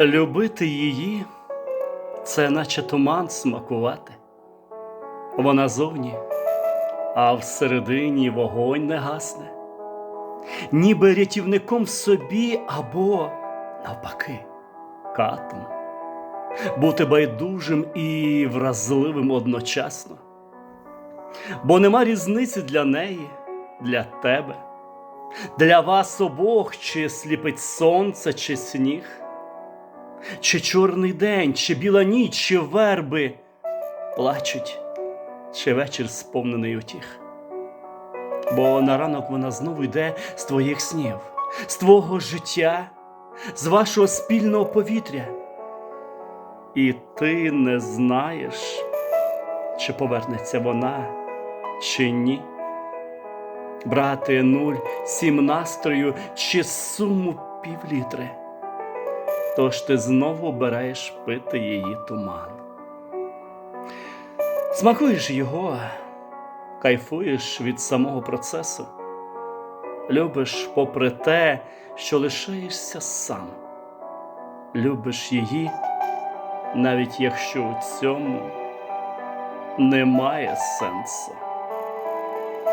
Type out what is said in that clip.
Любити її це наче туман смакувати. Вона зовні, а всередині вогонь не гасне, ніби рятівником в собі або, навпаки, катом. Бути байдужим і вразливим одночасно. Бо нема різниці для неї, для тебе, для вас обох, чи сліпить сонце, чи сніг, чи чорний день, чи біла ніч, чи верби плачуть, чи вечір сповнений утіх. Бо на ранок вона знову йде з твоїх снів, з твого життя, з вашого спільного повітря. І ти не знаєш, чи повернеться вона, чи ні. Брати нуль сім настрою чи суму півлітри. Тож ти знову обираєш пити її туман. Смакуєш його, кайфуєш від самого процесу, любиш попри те, що лишаєшся сам, любиш її, навіть якщо у цьому немає сенсу.